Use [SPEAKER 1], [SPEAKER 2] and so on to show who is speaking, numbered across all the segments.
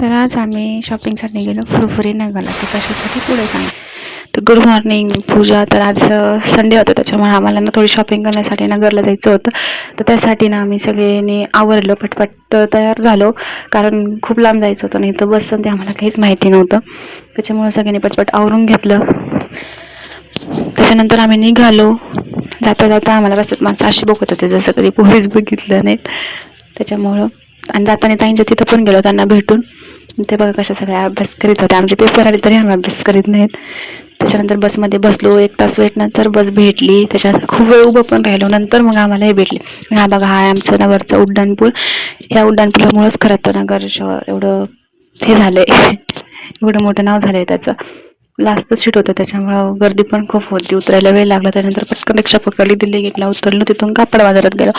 [SPEAKER 1] तर आज आम्ही शॉपिंगसाठी गेलो फुरफुरी नगरला तर कशासाठी पुढे सांग? तर गुड मॉर्निंग पूजा. तर आज संडे होता त्याच्यामुळे आम्हाला ना थोडी शॉपिंग करण्यासाठी नगरला जायचं होतं. तर त्यासाठी ना आम्ही सगळ्यांनी आवरलो पटपट तयार झालो. कारण खूप लांब जायचं होतं नाही तर बसतं ते आम्हाला काहीच माहिती नव्हतं. त्याच्यामुळे सगळ्यांनी पटपट आवरून घेतलं. त्याच्यानंतर आम्ही निघालो. जाता जाता आम्हाला रस्त्यात माणसं अशी बघत होते जसं कधी पोलीस बघितलं नाहीत. त्याच्यामुळं आणि जाताना ताईंच्या तिथं पण गेलो त्यांना भेटून. ते बघा कशा सगळ्या अभ्यास करीत होते. आमचे पेपर आले तरी आम्ही अभ्यास करीत नाहीत. त्याच्यानंतर बसमध्ये बसलो एक तास भेटनंतर बस भेटली. त्याच्या खूप वेळ उभं पण राहिलो. नंतर मग आम्हाला हे भेटले. हा बघा हा आमचं नगरचं उड्डाणपूल. या उड्डाणपुलामुळंच खरं तर नगर शहर एवढं हे झालंय. एवढं मोठं नाव झालंय त्याचं. लास्टचं सीट होतं त्याच्यामुळं गर्दी पण खूप होती. उतरायला वेळ लागला त्यानंतर पटकन रिक्षा पकडली दिल्ली गेटला उतरलो तिथून कापड बाजारात गेलो.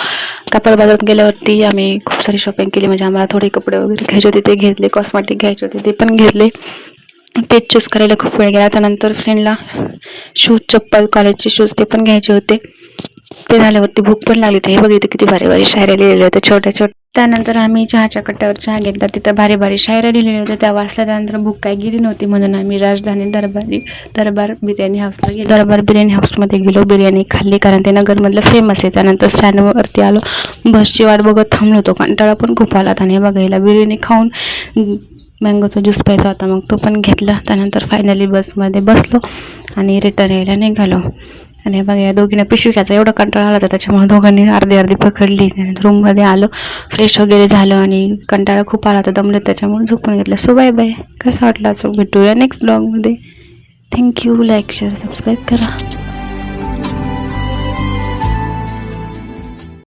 [SPEAKER 1] कापड बाजारात गेल्यावरती आम्ही खूप सारी शॉपिंग केली. म्हणजे आम्हाला थोडे कपडे वगैरे घ्यायचे होते ते घेतले. कॉस्मेटिक घ्यायचे होते ते पण घेतले. तेच चूज करायला खूप वेळ गेला. त्यानंतर फ्रेंडला शूज चप्पल कॉलेजचे शूज ते पण घ्यायचे होते. ते झाल्यावरती भूक पण लागली ते हे बघितलं किती भारी भारी शायऱ्या लिहिलेल्या होत्या छोट्या छोट्या त्यानंतर आम्ही चहाच्या कट्ट्यावर चहा घेतला. तिथं भारी भारी शायऱ्या लिहिलेल्या होत्या त्या वाचल्या त्यानंतर भूक काय गेली नव्हती म्हणून आम्ही राजधानी दरबारी दरबार बिर्याणी हाऊसला गेलो. दरबार बिर्याणी हाऊसमध्ये गेलो. बिर्याणी खाल्ली कारण ते नगरमधलं फेमस आहे. त्यानंतर स्टँडवरती आलो. बसची वाट बघत थांबलो होतो. कंटाळा पण खूप आला आणि बघायला. बिर्याणी खाऊन मँगोचा ज्यूस प्यायचा होता. मग तो पण घेतला. त्यानंतर फायनली बसमध्ये बसलो आणि रिटर्न यायला निघालो. आणि बघ बघा या दोघींना पिशवी घ्यायचा एवढा कंटाळा आला होता त्याच्यामुळे दोघांनी अर्धी अर्धी पकडली रूममध्ये आलो. फ्रेश वगैरे झालं आणि कंटाळा खूप आला होता दमलं त्याच्यामुळे झोपून घेतलं. सो बाय बाय कसं वाटलं असं भेटूया नेक्स्ट ब्लॉगमध्ये थँक्यू लाईक शेअर सबस्क्राईब करा.